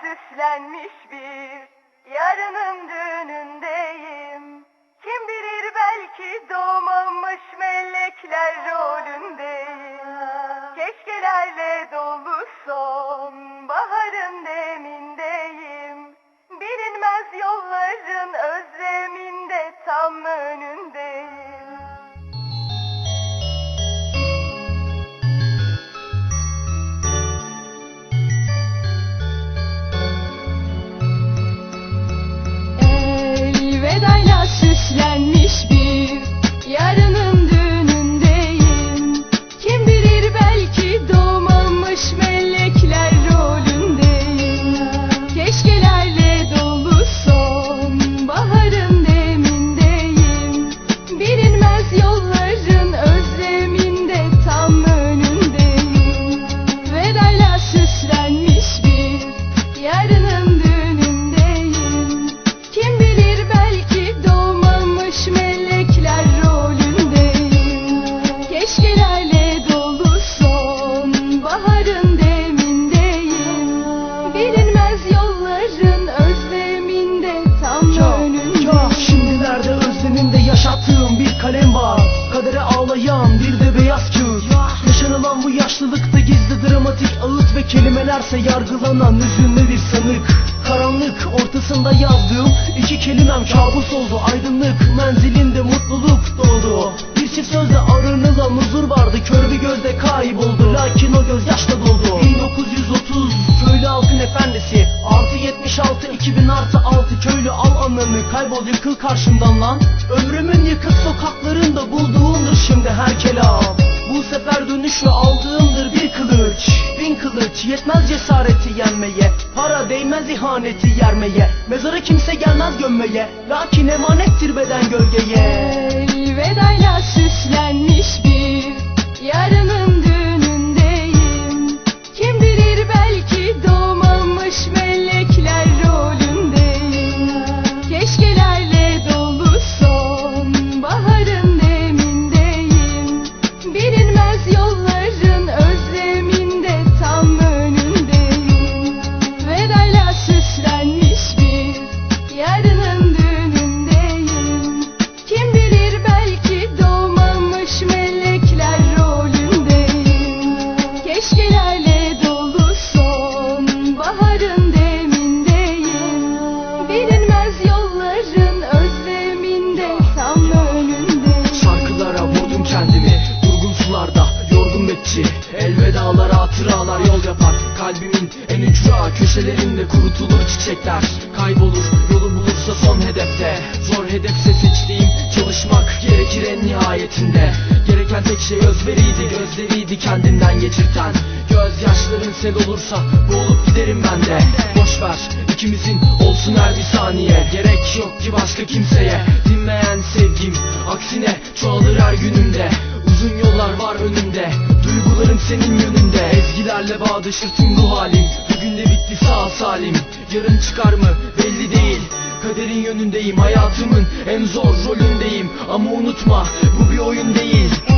süslenmiş bir yarının düğünündeyim. Kim bilir belki doğmamış melekler rolündeyim. Keşkelerle dolu son Kadere ağlayan bir de beyaz kağıt Yaşanılan bu yaşlılıkta gizli dramatik ağıt Ve kelimelerse yargılanan üzünlü bir sanık. Karanlık ortasında yazdığım iki kelimem kabus oldu. Aydınlık menzilinde mutluluk doğdu. Bir çift sözle aranılan huzur vardı. Kör bir gözde kayboldu. Lakin o göz yaşla doldu. 1930 köylü halkın efendisi Artı 76 2000 artı 6 köylü ananı Kaybol yıkıl karşımdan lan. Ömrümün yıkık sokaklarında bulduğumdur şimdi her kelam. Bu sefer dönüşü aldığımdır bir kılıç. Bin kılıç yetmez cesareti yenmeye. Para değmez ihaneti yermeye. Mezara kimse gelmez gömmeye. Lakin emanettir beden gölgeye. Elvedayla süslenmiş yolların köşelerinde kurutulur çiçekler. Kaybolur yolu bulursa son hedefte. Zor hedefse seçtiğim çalışmak gerekir en nihayetinde. Gereken tek şey özveriydi gözleriydi kendinden geçirten. Gözyaşların sel olursa boğulup giderim ben de. Boş ver ikimizin olsun her bir saniye. Gerek yok ki başka kimseye Ezgilerle bağdaşır tüm bu halim. Bugün de bitti sağ salim. Yarın çıkar mı? Belli değil. Kaderin yönündeyim hayatımın en zor rolündeyim. Ama unutma bu bir oyun değil